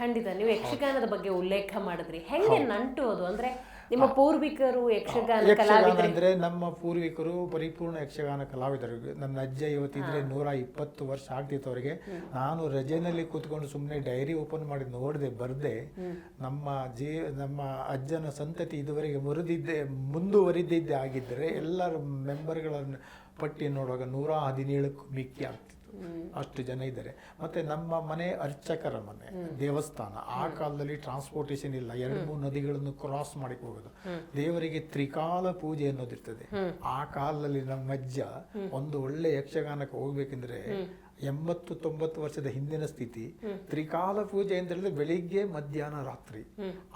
ಖಂಡಿತ. ನೀವು ಯಕ್ಷಗಾನದ ಬಗ್ಗೆ ಉಲ್ಲೇಖ ಮಾಡಿದ್ರಿ. ಹೆಂಗೆ ನಂಟು ಅದು? ಅಂದ್ರೆ ನಿಮ್ಮ ಪೂರ್ವಿಕರು ಯಕ್ಷಗಾನ ಯಕ್ಷಗಾನ ಕಲಾವಿದರು. ಅಂದ್ರೆ ನಮ್ಮ ಪೂರ್ವಿಕರು ಪರಿಪೂರ್ಣ ಯಕ್ಷಗಾನ ಕಲಾವಿದರು. ನನ್ನ ಅಜ್ಜ ಇವತ್ತಿದ್ರೆ ನೂರ ಇಪ್ಪತ್ತು ವರ್ಷ ಆಗ್ತಿತ್ತು ಅವರಿಗೆ. ನಾನು ರಜೆನಲ್ಲಿ ಕೂತ್ಕೊಂಡು ಸುಮ್ಮನೆ ಡೈರಿ ಓಪನ್ ಮಾಡಿ ನೋಡಿದೆ ಬರ್ದೆ. ನಮ್ಮ ಜೀ ನಮ್ಮ ಅಜ್ಜನ ಸಂತತಿ ಇದುವರೆಗೆ ಮುರಿದಿದ್ದೆ ಮುಂದುವರಿದಿದ್ದೆ ಆಗಿದ್ದರೆ ಎಲ್ಲರ ಮೆಂಬರ್ಗಳನ್ನು ಪಟ್ಟಿ ನೋಡುವಾಗ ನೂರ ಹದಿನೇಳಕ್ಕೂ ಮಿಕ್ಕಿ ಆಗ್ತಿತ್ತು ಅಷ್ಟು ಜನ ಇದ್ದಾರೆ. ಮತ್ತೆ ನಮ್ಮ ಮನೆ ಅರ್ಚಕರ ಮನೆ ದೇವಸ್ಥಾನ ಆ ಕಾಲದಲ್ಲಿ ಟ್ರಾನ್ಸ್ಪೋರ್ಟೇಷನ್ ಇಲ್ಲ. ಎರಡು ಮೂರು ನದಿಗಳನ್ನು ಕ್ರಾಸ್ ಮಾಡಿ ಹೋಗೋದು. ದೇವರಿಗೆ ತ್ರಿಕಾಲ ಪೂಜೆ ಅನ್ನೋದಿರ್ತದೆ. ಆ ಕಾಲದಲ್ಲಿ ನಮ್ಮ ಅಜ್ಜ ಒಂದು ಒಳ್ಳೆ ಯಕ್ಷಗಾನಕ್ಕೆ ಹೋಗ್ಬೇಕೆಂದ್ರೆ ಎಂಬತ್ತು ತೊಂಬತ್ತು ವರ್ಷದ ಹಿಂದಿನ ಸ್ಥಿತಿ ತ್ರಿಕಾಲ ಪೂಜೆ ಅಂತ ಹೇಳಿದ್ರೆ ಬೆಳಿಗ್ಗೆ ಮಧ್ಯಾಹ್ನ ರಾತ್ರಿ.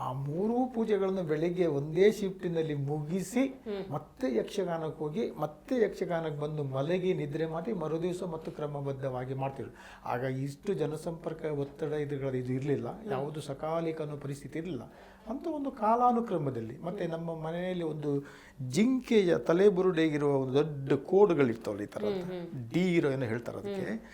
ಆ ಮೂರೂ ಪೂಜೆಗಳನ್ನು ಬೆಳಿಗ್ಗೆ ಒಂದೇ ಶಿಫ್ಟಿನಲ್ಲಿ ಮುಗಿಸಿ ಮತ್ತೆ ಯಕ್ಷಗಾನಕ್ಕೆ ಹೋಗಿ ಮತ್ತೆ ಯಕ್ಷಗಾನಕ್ಕೆ ಬಂದು ಮಲಗಿ ನಿದ್ರೆ ಮಾಡಿ ಮರುದಿವಸ ಮತ್ತು ಕ್ರಮಬದ್ಧವಾಗಿ ಮಾಡ್ತಿದ್ರು. ಆಗ ಇಷ್ಟು ಜನಸಂಪರ್ಕ ಒತ್ತಡ ಇದುಗಳ ಇದು ಇರಲಿಲ್ಲ. ಯಾವುದು ಸಕಾಲಿಕ ಅನ್ನೋ ಪರಿಸ್ಥಿತಿ ಇರಲಿಲ್ಲ. ಅಂತ ಒಂದು ಕಾಲಾನುಕ್ರಮದಲ್ಲಿ ಮತ್ತೆ ನಮ್ಮ ಮನೆಯಲ್ಲಿ ಒಂದು ಜಿಂಕೆಯ ತಲೆಬುರುಡೆಗಿರುವ ಒಂದು ದೊಡ್ಡ ಕೋಡ್ಗಳಿರ್ತಾವಲ್ಲ ಈ ಥರ ಡಿ ಇರೋ ಏನೋ ಹೇಳ್ತಾರೆ ಅದಕ್ಕೆ.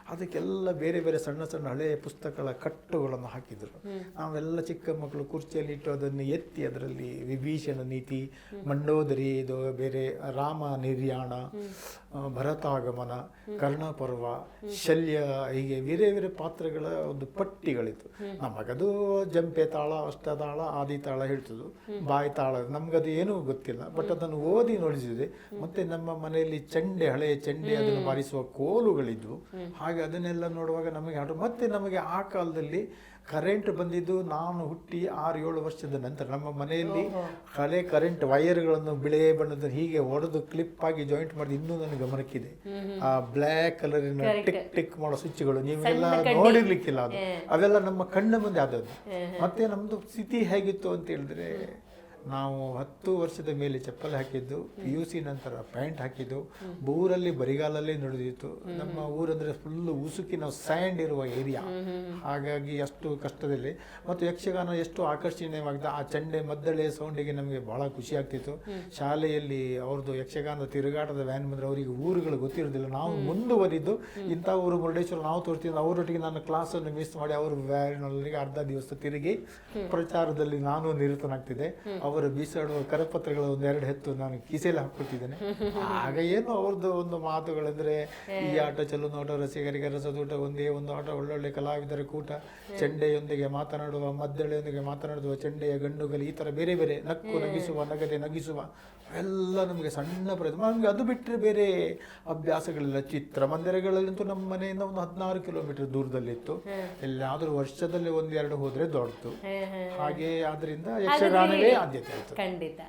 ಅದಕ್ಕೆಲ್ಲ ಬೇರೆ ಬೇರೆ ಸಣ್ಣ ಸಣ್ಣ ಹಳೆಯ ಪುಸ್ತಕಗಳ ಕಟ್ಟುಗಳನ್ನು ಹಾಕಿದರು. ನಾವೆಲ್ಲ ಚಿಕ್ಕ ಮಕ್ಕಳು ಕುರ್ಚಿಯಲ್ಲಿ ಇಟ್ಟು ಅದನ್ನು ಎತ್ತಿ ಅದರಲ್ಲಿ ವಿಭೀಷಣ ನೀತಿ ಮಂಡೋದರಿ ಇದು ಬೇರೆ ರಾಮ ನಿರ್ಯಾಣ ಭರತಾಗಮನ ಕರ್ಣಪರ್ವ ಶಲ್ಯ ಹೀಗೆ ಬೇರೆ ಬೇರೆ ಪಾತ್ರಗಳ ಒಂದು ಪಟ್ಟಿಗಳಿತ್ತು. ನಮಗದು ಜಂಪೆ ತಾಳ ಅಷ್ಟತಾಳ ಆದಿ ತಾಳ ಹೇಳ್ತದ್ದು ಬಾಯಿ ತಾಳ ನಮಗದು ಏನೂ ಗೊತ್ತಿಲ್ಲ. ಬಟ್ ಅದನ್ನು ಓದಿ ನೋಡಿಸಿದೆ. ಮತ್ತೆ ನಮ್ಮ ಮನೆಯಲ್ಲಿ ಚಂಡೆ ಹಳೆಯ ಚಂಡೆ ಅದನ್ನು ಬಾರಿಸುವ ಕೋಲುಗಳಿದ್ವು. ಹಾಗೆ ಅದನ್ನೆಲ್ಲ ನೋಡುವಾಗ ನಮಗೆ ಹಾಡು ಮತ್ತೆ ನಮಗೆ ಆ ಕಾಲದಲ್ಲಿ ಕರೆಂಟ್ ಬಂದಿದ್ದು ನಾನು ಹುಟ್ಟಿ ಆರು ಏಳು ವರ್ಷದ ನಂತರ ನಮ್ಮ ಮನೆಯಲ್ಲಿ ಹಳೆ ಕರೆಂಟ್ ವೈರ್ಗಳನ್ನು ಬಿಳೆ ಬಣ್ಣದ ಹೀಗೆ ಒಡೆದು ಕ್ಲಿಪ್ ಆಗಿ ಜಾಯಿಂಟ್ ಮಾಡಿ ಇನ್ನೂ ನನಗೆ ಗಮನಕ್ಕಿದೆ. ಆ ಬ್ಲ್ಯಾಕ್ ಕಲರಿನ ಟಿಕ್ ಟಿಕ್ ಮಾಡೋ ಸ್ವಿಚ್ಗಳು ನೀವೆಲ್ಲ ನೋಡಿರ್ಲಿಕ್ಕಿಲ್ಲ ಅದು. ಅವೆಲ್ಲ ನಮ್ಮ ಕಣ್ಣ ಮುಂದೆ ಆದದ್ದು. ಮತ್ತೆ ನಮ್ದು ಸ್ಥಿತಿ ಹೇಗಿತ್ತು ಅಂತ ಹೇಳಿದ್ರೆ ನಾವು ಹತ್ತು ವರ್ಷದ ಮೇಲೆ ಚಪ್ಪಲಿ ಹಾಕಿದ್ದು ಪಿ ಯು ಸಿ ನಂತರ ಪ್ಯಾಂಟ್ ಹಾಕಿದ್ದು ಊರಲ್ಲಿ ಬರಿಗಾಲಲ್ಲೇ ನಡೆದಿತ್ತು. ನಮ್ಮ ಊರಂದ್ರೆ ಫುಲ್ ಉಸುಕಿನ ಸ್ಯಾಂಡ್ ಇರುವ ಏರಿಯಾ ಹಾಗಾಗಿ ಅಷ್ಟು ಕಷ್ಟದಲ್ಲಿ. ಮತ್ತು ಯಕ್ಷಗಾನ ಎಷ್ಟು ಆಕರ್ಷಣೀಯವಾಗಿದೆ. ಆ ಚಂಡೆ ಮದ್ದಳೆ ಸೌಂಡಿಗೆ ನಮಗೆ ಬಹಳ ಖುಷಿ ಆಗ್ತಿತ್ತು. ಶಾಲೆಯಲ್ಲಿ ಅವ್ರದ್ದು ಯಕ್ಷಗಾನದ ತಿರುಗಾಟದ ವ್ಯಾನ್ ಬಂದ್ರೆ ಅವರಿಗೆ ಊರುಗಳು ಗೊತ್ತಿರೋದಿಲ್ಲ. ನಾವು ಮುಂದುವರಿದು ಇಂಥ ಊರು ಮುರುಡೇಶ್ವರ ನಾವು ತೋರ್ತೀವಿ ಅವರೊಟ್ಟಿಗೆ ನಾನು ಕ್ಲಾಸನ್ನು ಮಿಸ್ ಮಾಡಿ ಅವರು ವ್ಯಾನಲ್ಲಿ ಅರ್ಧ ದಿವಸ ತಿರುಗಿ ಪ್ರಚಾರದಲ್ಲಿ ನಾನು ನಿರತನಾಗ್ತಿದ್ದೆ. ಅವರು ಬೀಸಾಡುವ ಕರಪತ್ರಗಳ ಒಂದೆರಡು ಹೆತ್ತು ನಾನು ಕೀಸೆಯಲ್ಲಿ ಹಾಕ್ಕೊಳ್ತಿದ್ದೇನೆ ಆಗ ಏನು ಅವ್ರದ್ದು ಒಂದು ಮಾತುಗಳಂದ್ರೆ ಈ ಆಟ ಚಲು ನೋಟ ರಸಿಗರಿಗೆ ರಸದೂಟ ಒಂದೇ ಒಂದು ಆಟ ಒಳ್ಳೊಳ್ಳೆ ಕಲಾವಿದರ ಕೂಟ ಚಂಡೆಯೊಂದಿಗೆ ಮಾತನಾಡುವ ಮದ್ದಳೆಯೊಂದಿಗೆ ಮಾತನಾಡುವ ಚಂಡೆಯ ಗಂಡುಗಲಿ ಈ ತರ ಬೇರೆ ಬೇರೆ ನಕ್ಕು ನಗಿಸುವ ನಗದೆ ನಗಿಸುವ ಎಲ್ಲ ನಮಗೆ ಸಣ್ಣ ಪ್ರಯತ್ನ. ನಮಗೆ ಅದು ಬಿಟ್ಟರೆ ಬೇರೆ ಅಭ್ಯಾಸಗಳಿಲ್ಲ ಚಿತ್ರಮಂದಿರಗಳಲ್ಲಂತೂ ನಮ್ಮ ಮನೆಯಿಂದ ಒಂದು ಹದಿನಾರು ಕಿಲೋಮೀಟರ್ ದೂರದಲ್ಲಿತ್ತು. ಎಲ್ಲಾದ್ರೂ ವರ್ಷದಲ್ಲಿ ಒಂದೆರಡು ಹೋದ್ರೆ ದೊಡ್ಡದು. ಹಾಗೆ ಆದ್ರಿಂದ ಯಕ್ಷಗಾನವೇ ಆದ್ಯತೆ. ಖಂಡಿತ